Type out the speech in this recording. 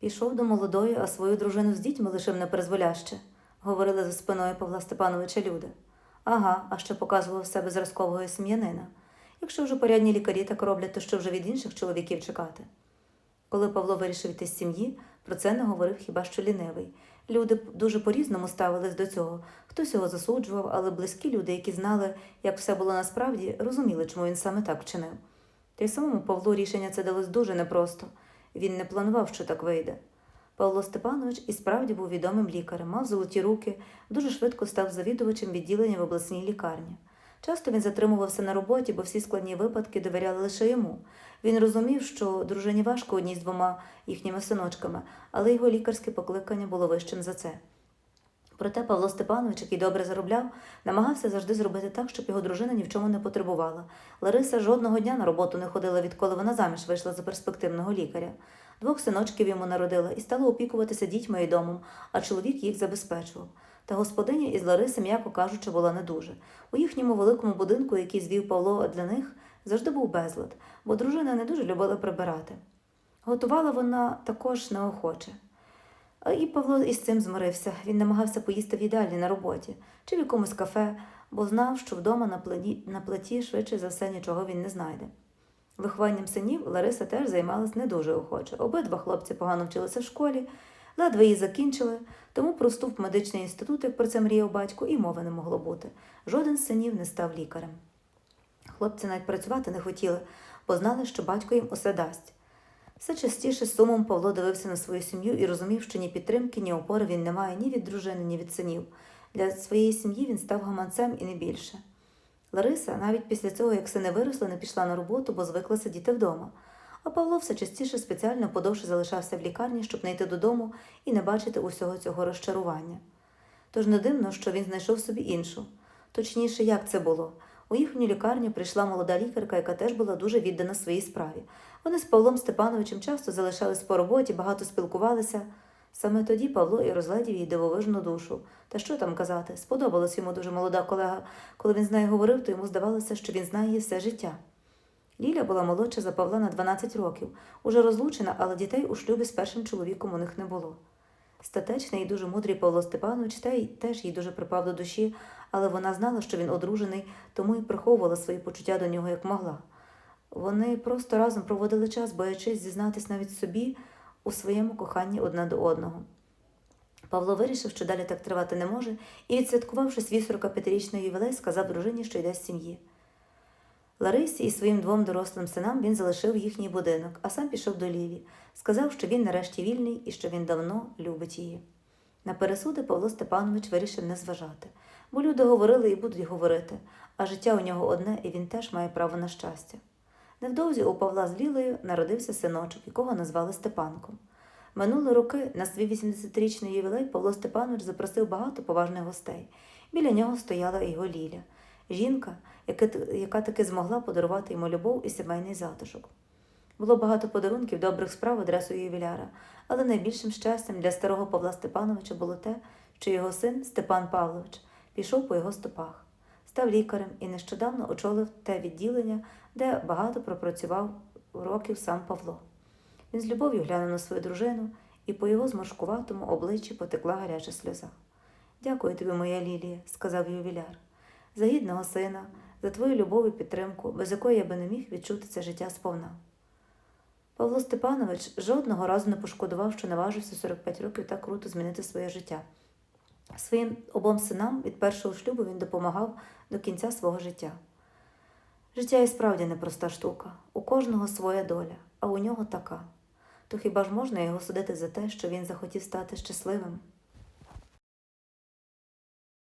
Пішов до молодої, а свою дружину з дітьми лишив непризволяще, говорили за спиною Павла Степановича люди. Ага, а ще показував себе зразкового сім'янина. Якщо вже порядні лікарі так роблять, то що вже від інших чоловіків чекати? Коли Павло вирішив йти з сім'ї, про це не говорив хіба що лінивий. Люди дуже по-різному ставились до цього. Хтось його засуджував, але близькі люди, які знали, як все було насправді, розуміли, чому він саме так вчинив. Та й самому Павлу рішення це далось дуже непросто. Він не планував, що так вийде. Павло Степанович і справді був відомим лікарем, мав золоті руки, дуже швидко став завідувачем відділення в обласній лікарні. Часто він затримувався на роботі, бо всі складні випадки довіряли лише йому. Він розумів, що дружині важко одній з двома їхніми синочками, але його лікарське покликання було вищим за це. Проте Павло Степанович, який добре заробляв, намагався завжди зробити так, щоб його дружина ні в чому не потребувала. Лариса жодного дня на роботу не ходила, відколи вона заміж вийшла за перспективного лікаря. Двох синочків йому народила і стала опікуватися дітьми і домом, а чоловік їх забезпечував. Та господиня із Лариси, м'яко кажучи, була не дуже. У їхньому великому будинку, який звів Павло для них, завжди був безлад, бо дружина не дуже любила прибирати. Готувала вона також неохоче. А І Павло із цим змирився. Він намагався поїсти в їдальні на роботі чи в якомусь кафе, бо знав, що вдома на платі, на платі швидше за все нічого він не знайде. Вихованням синів Лариса теж займалась не дуже охоче.Обидва хлопці погано вчилися в школі, ледве її закінчили, тому про вступ в медичний інститут, як про це мріяв батько, і мови не могло бути. Жоден з синів не став лікарем. Хлопці навіть працювати не хотіли, бо знали, що батько їм усе дасть. Все частіше сумом Павло дивився на свою сім'ю і розумів, що ні підтримки, ні опори він не має ні від дружини, ні від синів. Для своєї сім'ї він став гаманцем і не більше. Лариса навіть після цього, як сини виросли, не пішла на роботу, бо звикла сидіти вдома. А Павло все частіше спеціально подовше залишався в лікарні, щоб не йти додому і не бачити усього цього розчарування. Тож не дивно, що він знайшов собі іншу. Точніше, як це було. У їхню лікарню прийшла молода лікарка, яка теж була дуже віддана своїй справі. Вони з Павлом Степановичем часто залишались по роботі, багато спілкувалися. Саме тоді Павло і розглядів її дивовижну душу. Та що там казати? Сподобалась йому дуже молода колега. Коли він з нею говорив, то йому здавалося, що він знає її все життя. Ліля була молодша за Павла на 12 років, уже розлучена, але дітей у шлюбі з першим чоловіком у них не було. Статечний і дуже мудрий Павло Степанович та й теж їй дуже припав до душі, але вона знала, що він одружений, тому і приховувала свої почуття до нього як могла. Вони просто разом проводили час, боячись зізнатись навіть собі у своєму коханні одне до одного. Павло вирішив, що далі так тривати не може, і, відсвяткувавши свій 45-річний ювілей, сказав дружині, що йде з сім'ї. Ларисі і своїм двом дорослим синам він залишив їхній будинок, а сам пішов до Лілі. Сказав, що він нарешті вільний і що він давно любить її. На пересуди Павло Степанович вирішив не зважати, бо люди говорили і будуть говорити, а життя у нього одне, і він теж має право на щастя. Невдовзі у Павла з Лілею народився синочок, якого назвали Степанком. Минули роки на свій 80-річний ювілей Павло Степанович запросив багато поважних гостей. Біля нього стояла його Ліля, жінка, яка, таки змогла подарувати йому любов і сімейний затишок. Було багато подарунків добрих справ адресою ювіляра, але найбільшим щастям для старого Павла Степановича було те, що його син Степан Павлович пішов по його стопах, став лікарем і нещодавно очолив те відділення, де багато пропрацював років сам Павло. Він з любов'ю глянув на свою дружину, і по його зморшкуватому обличчі потекла гаряча сльоза. Дякую тобі, моя Лілія, сказав ювіляр, за гідного сина, за твою любов і підтримку, без якої я би не міг відчути це життя сповна. Павло Степанович жодного разу не пошкодував, що наважився 45 років так круто змінити своє життя. Своїм обом синам від першого шлюбу він допомагав до кінця свого життя. Життя і справді непроста штука, у кожного своя доля, а у нього така. То хіба ж можна його судити за те, що він захотів стати щасливим?